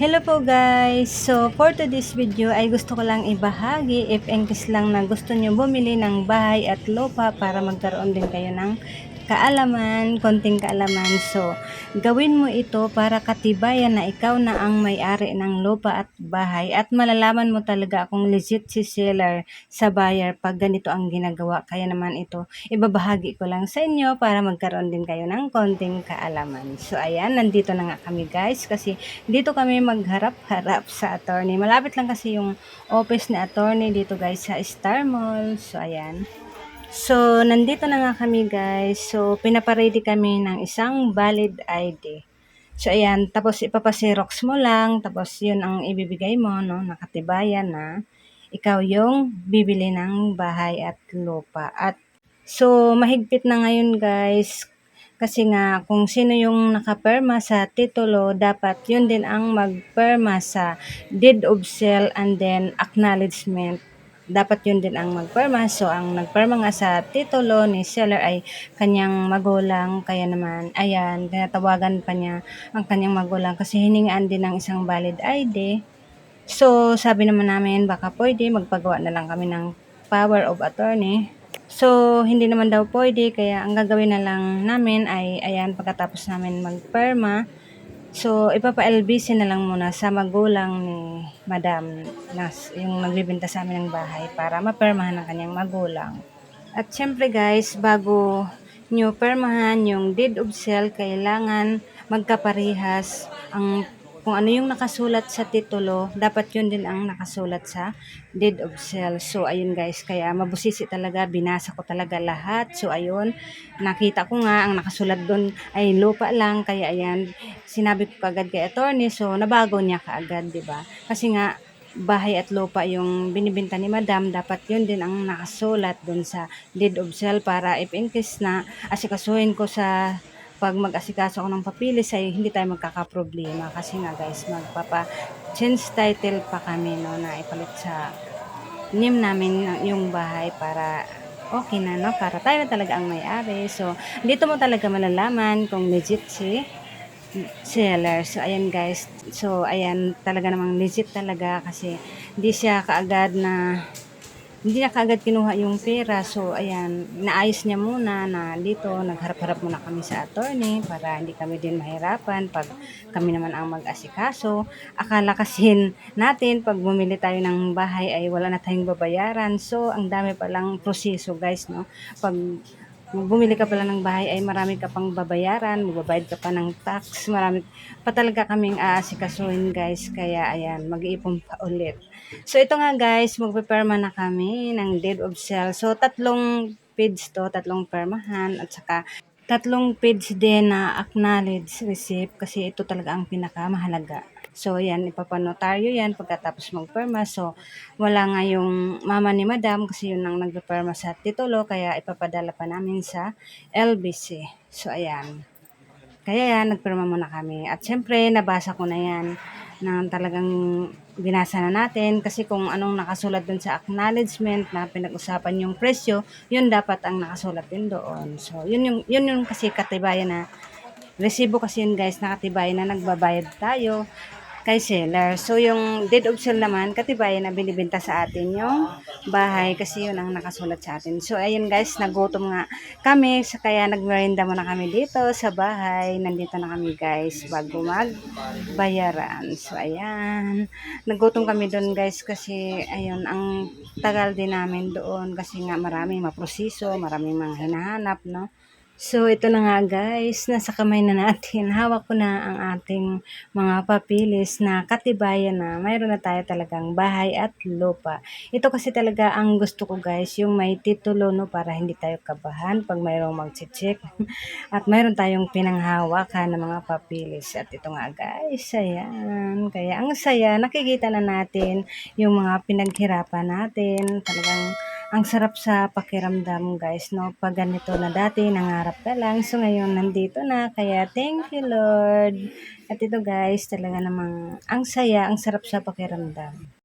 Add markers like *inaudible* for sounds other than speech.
Hello po guys! So for today's video ay gusto ko lang ibahagi if case lang na gusto nyo bumili ng bahay at lupa para magkaroon din kayo ng kaalaman, konting kaalaman. So gawin mo ito para katibayan na ikaw na ang may-ari ng lupa at bahay at malalaman mo talaga kung legit si seller sa buyer pag ganito ang ginagawa. Kaya naman ito ibabahagi ko lang sa inyo para magkaroon din kayo ng konting kaalaman. So ayan, nandito na nga kami guys kasi dito kami magharap-harap sa attorney. Malapit lang kasi yung office ni attorney dito guys sa Star Mall. So ayan. So nandito na nga kami guys. So pinapaready kami ng isang valid ID. So ayan, tapos ipapasirox mo lang, tapos yun ang ibibigay mo, no, nakatibayan na ikaw yung bibili ng bahay at lupa. At so mahigpit na ngayon guys, kasi nga, kung sino yung nakaperma sa titulo, dapat yun din ang magperma sa deed of sale and then acknowledgement. Dapat yun din ang magperma. So, ang nagperma nga sa titulo ni seller ay kanyang magulang. Kaya naman, ayan, tinatawagan pa niya ang kanyang magulang kasi hiningaan din ng isang valid ID. So, sabi naman namin, baka pwede, magpagawa na lang kami ng power of attorney So, hindi naman daw pwede, kaya ang gagawin na lang namin ay, ayan, pagkatapos namin magperma, so, ipapa-LBC na lang muna sa magulang ni Madam, na, yung nagbibenta sa amin ng bahay, para mapermahan ng kanyang magulang. At syempre guys, bago nyo permahan yung deed of sale, kailangan magkaparehas ang kung ano yung nakasulat sa titulo, dapat yun din ang nakasulat sa deed of sale. So, ayun guys, kaya mabusisi talaga, binasa ko talaga lahat. So, ayun, nakita ko nga, ang nakasulat doon ay lupa lang, kaya ayan, sinabi ko kagad kay attorney, so nabago niya kaagad, di ba? Kasi nga, bahay at lupa yung binibenta ni madam, dapat yun din ang nakasulat doon sa deed of sale para if in case na asikasuhin ko sa pag mag-asikaso ako ng papilis ay hindi tayo magkakaproblema. Kasi nga guys magpapa change title pa kami no na ipalit sa name namin yung bahay para okay na no? Para tayo talaga ang may-ari. So dito mo talaga malalaman kung legit si seller. So ayan guys. So ayan talaga namang legit talaga kasi hindi siya kaagad na hindi niya kaagad kinuha yung pera. So, ayan, naayos niya muna na dito, nagharap-harap muna kami sa attorney para hindi kami din mahirapan pag kami naman ang mag-asikaso. Akala kasi natin, pag bumili tayo ng bahay ay wala na tayong babayaran. So, ang dami palang proseso guys, no? Pag bumili ka pala ng bahay ay marami ka pang babayaran, magbabayad ka pa ng tax, marami pa talaga kaming aasikasuhin guys. Kaya ayan, mag-iipon pa ulit. So, ito nga guys, magpe-perma na kami ng deed of sale. So, tatlong page to, tatlong permahan, at saka tatlong page din na acknowledge receipt kasi ito talaga ang pinakamahalaga. So, yan, ipapanotaryo yan pagkatapos magperma. So, wala nga yung mama ni madam kasi yun ang nagpe-perma sa titulo kaya ipapadala pa namin sa LBC. So, ayan. Kaya yan, nagperma muna kami. At syempre, nabasa ko na yan na talagang binasa na natin kasi kung anong nakasulat dun sa acknowledgement na pinag-usapan yung presyo, yun dapat ang nakasulat din doon. So, yun yung, yun yung kasi katibayan na resibo kasi yun guys, nakatibayan na nagbabayad tayo kay seller. So, yung deed of sale naman, katibayan na binibenta sa atin yung bahay kasi yun ang nakasulat sa atin. So, ayun guys, nagutom nga kami. So, kaya nagmerinda muna kami dito sa bahay. Nandito na kami guys bago magbayaran. So, ayan. Nagutom kami doon guys kasi ayun, ang tagal din namin doon kasi nga maraming maprosiso, maraming mga hinahanap, no? So, ito na nga guys, nasa kamay na natin. *laughs* Hawak ko na ang ating mga papilis na katibayan na mayroon na tayo talagang bahay at lupa. Ito kasi talaga ang gusto ko guys, yung may titulo no para hindi tayo kabahan pag mayroong mag-check. *laughs* At mayroon tayong pinanghawakan ng mga papilis. At ito nga guys, ayan. Kaya ang saya, nakikita na natin yung mga pinaghirapan natin. Talagang ang sarap sa pakiramdam guys, no? Pag ganito na dati, nangarap ka lang. So ngayon, nandito na. Kaya thank you Lord. At ito guys, talaga namang ang saya, ang sarap sa pakiramdam.